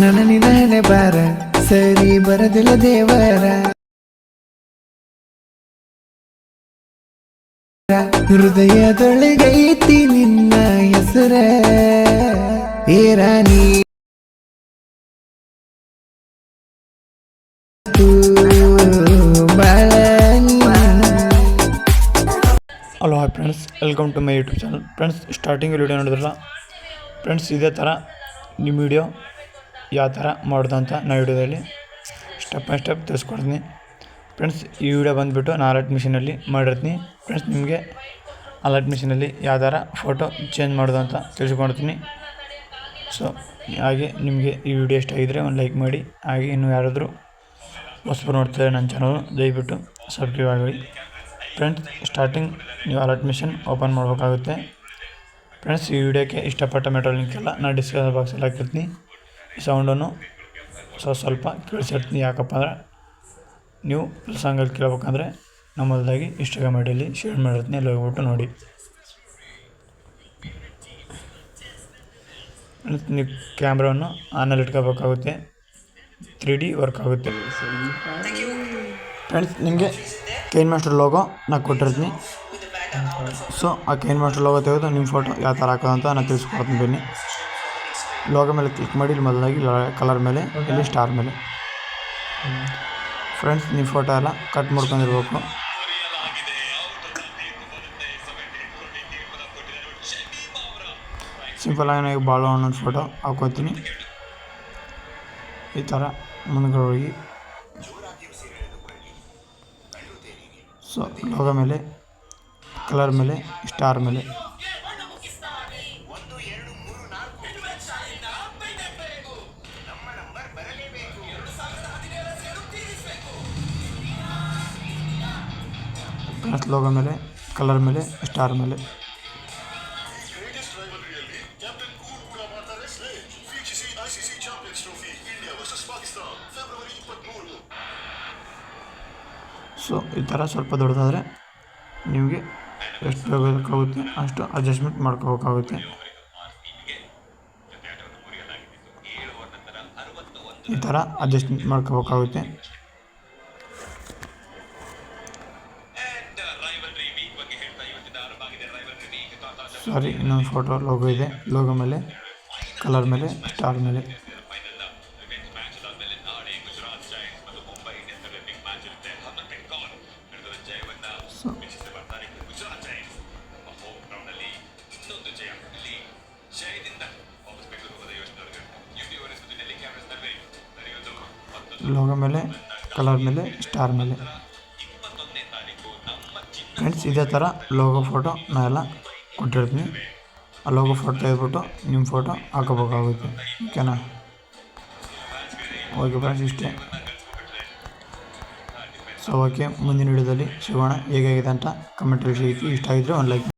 ನನ್ನ ನಿಧಾನೆ ಬಾರ, ಸರಿ ಬರದಿಲ್ಲ ದೇವರ. ಹೃದಯದೊಳಗೈತಿ ನಿನ್ನ ಹೆಸರ. ಏರಾನಿ hello hi friends welcome to my YouTube channel friends starting video ನೋಡಿದ್ರಲ್ಲ? ಫ್ರೆಂಡ್ಸ್, ಇದೇ ಥರ ನಿಮ್ಮ ವಿಡಿಯೋ ಯಾವ ಥರ ಮಾಡೋದು ಅಂತ ನಾ ವಿಡಿಯೋದಲ್ಲಿ ಸ್ಟೆಪ್ ಬೈ ಸ್ಟೆಪ್ ತಿಳಿಸ್ಕೊಡ್ತೀನಿ. ಫ್ರೆಂಡ್ಸ್, ಈ ವಿಡಿಯೋ ಬಂದುಬಿಟ್ಟು ನಾನು ಅಲರ್ಟ್ ಮಿಷಿನಲ್ಲಿ ಮಾಡಿರ್ತೀನಿ. ಫ್ರೆಂಡ್ಸ್, ನಿಮಗೆ ಅಲರ್ಟ್ ಮಿಷಿನಲ್ಲಿ ಯಾವ ಥರ ಫೋಟೋ ಚೇಂಜ್ ಮಾಡೋದು ಅಂತ ತಿಳಿಸ್ಕೊಡ್ತೀನಿ. ಸೊ, ಹಾಗೆ ನಿಮಗೆ ಈ ವಿಡಿಯೋ ಇಷ್ಟ ಆಗಿದ್ದರೆ ಒಂದು ಲೈಕ್ ಮಾಡಿ. ಹಾಗೆ ಇನ್ನು ಯಾರಾದರೂ ಹೊಸಬ್ರು ನೋಡ್ತಾರೆ ನನ್ನ ಚಾನಲ್, ದಯವಿಟ್ಟು ಸಬ್ಸ್ಕ್ರೈಬ್ ಆಗಲಿ. ಫ್ರೆಂಡ್ಸ್, ಸ್ಟಾರ್ಟಿಂಗ್ ನೀವು ಅಲರ್ಟ್ ಮಿಷನ್ ಓಪನ್ ಮಾಡಬೇಕಾಗುತ್ತೆ. ಫ್ರೆಂಡ್ಸ್ ಈ ವಿಡಿಯೋಕ್ಕೆ ಇಷ್ಟಪಟ್ಟ ಮೆಟ್ರೋ ಲಿಂಕ್ ಎಲ್ಲ ನಾನು ಡಿಸ್ಕ್ರಿಪ್ಷನ್ ಬಾಕ್ಸಲ್ಲಿ ಹಾಕಿರ್ತೀನಿ. ಈ ಸೌಂಡನ್ನು ಸ್ವಲ್ಪ ಸ್ವಲ್ಪ ಕೇಳಿಸಿರ್ತೀನಿ. ಯಾಕಪ್ಪ ಅಂದ್ರೆ ನೀವು ಸಾಂಗಲ್ಲಿ ಕೇಳ್ಬೇಕಂದ್ರೆ ನಮ್ಮದಾಗಿ ಇನ್ಸ್ಟಾಗ್ರಾಮ್ ಐಡಿಯಲ್ಲಿ ಶೇರ್ ಮಾಡಿರ್ತೀನಿ. ಅಲ್ಲಿ ಹೋಗ್ಬಿಟ್ಟು ನೋಡಿ. ನೀವು ಕ್ಯಾಮ್ರಾವನ್ನು ಆನಲ್ಲಿ ಇಟ್ಕೋಬೇಕಾಗುತ್ತೆ. ತ್ರೀ ಡಿ ವರ್ಕ್ ಆಗುತ್ತೆ. ಫ್ರೆಂಡ್ಸ್ ನಿಮಗೆ ಕೇನ್ ಮಾಸ್ಟರ್ ಲೋಗೋ ನಾನು ಕೊಟ್ಟಿರ್ತೀನಿ. ಸೊ ಆ ಏನು ಮಾಸ್ಟರ್ ಲೋಗೋ ತೆಗೆದು ನಿಮ್ಮ ಫೋಟೋ ಯಾವ ಥರ ಹಾಕೋದು ಅಂತ ನಾನು ತಿಳಿಸ್ಕೊಡ್ತೀನಿ ಬನ್ನಿ. ಲೋಗೋ ಮೇಲೆ ಕ್ಲಿಕ್ ಮಾಡಿ, ಇಲ್ಲಿ ಮೊದಲಾಗಿ ಕಲರ್ ಮೇಲೆ, ಇಲ್ಲಿ ಸ್ಟಾರ್ ಮೇಲೆ. ಫ್ರೆಂಡ್ಸ್ ನಿಮ್ಮ ಫೋಟೋ ಎಲ್ಲ ಕಟ್ ಮಾಡ್ಕೊಂಡಿರ್ಬೇಕು. ಸಿಂಪಲ್ ನಾನು ಭಾಳ ಅನ್ನೋದು ಫೋಟೋ ಹಾಕೋತೀನಿ. ಈ ಥರ ಮುಂದ್ಗಡೆ ಹೋಗಿ. ಸೊ ಲೋಗೋ ಮೇಲೆ ಕಲರ್ ಮೇಲೆ, ಸ್ಟಾರ್ ಮೇಲೆ. ಪ್ಲಸ್ ಲೋಗೋ ಮೇಲೆ, ಕಲರ್ ಮೇಲೆ, ಸ್ಟಾರ್ ಮೇಲೆ. ಸೊ ಈ ಥರ ಸ್ವಲ್ಪ ದೊಡ್ಡದಾದರೆ ನಿಮಗೆ ಎಷ್ಟು ಬೇಕಾಗುತ್ತೆ ಅಷ್ಟು ಅಡ್ಜಸ್ಟ್ಮೆಂಟ್ ಮಾಡ್ಕೋಬೇಕಾಗುತ್ತೆ. ಈ ಥರ ಅಡ್ಜಸ್ಟ್ಮೆಂಟ್ ಮಾಡ್ಕೋಬೇಕಾಗುತ್ತೆ. ಸಾರಿ ಇನ್ನೊಂದು ಫೋಟೋ ಲೋಗೋ ಇದೆ. ಲೋಗೋ ಮೇಲೆ ಕಲರ್ ಮೇಲೆ ಸ್ಟಾರ್ ಮೇಲೆ. ಸೊ ಲೋಗೋ ಮೇಲೆ, ಕಲರ್ ಮೇಲೆ ಸ್ಟಾರ್ ಮೇಲೆ. ಫ್ರೆಂಡ್ಸ್ ಇದೇ ಥರ ಲೋಗೋ ಫೋಟೋ ನಾವೆಲ್ಲ ಕೊಟ್ಟಿರ್ತೀನಿ. ಆ ಲೋಗೋ ಫೋಟೋ ತೆಗೆದ್ಬಿಟ್ಟು ನಿಮ್ಮ ಫೋಟೋ ಹಾಕೋಬೇಕಾಗುತ್ತೆ. ಓಕೆನಾ ಓಕೆ ಫ್ರೆಂಡ್ಸ್ ಇಷ್ಟೇ. ಸೊ ಓಕೆ ಮುಂದಿನ ವಿಡಿಯೋದಲ್ಲಿ ಸಿಗೋಣ ಹೇಗಾಗಿದೆ ಅಂತ ಕಮೆಂಟ್ ಸಿಗುತ್ತೆ ಇಷ್ಟ ಆಗಿದ್ರೆ ಒಂದು ಲೈಕ್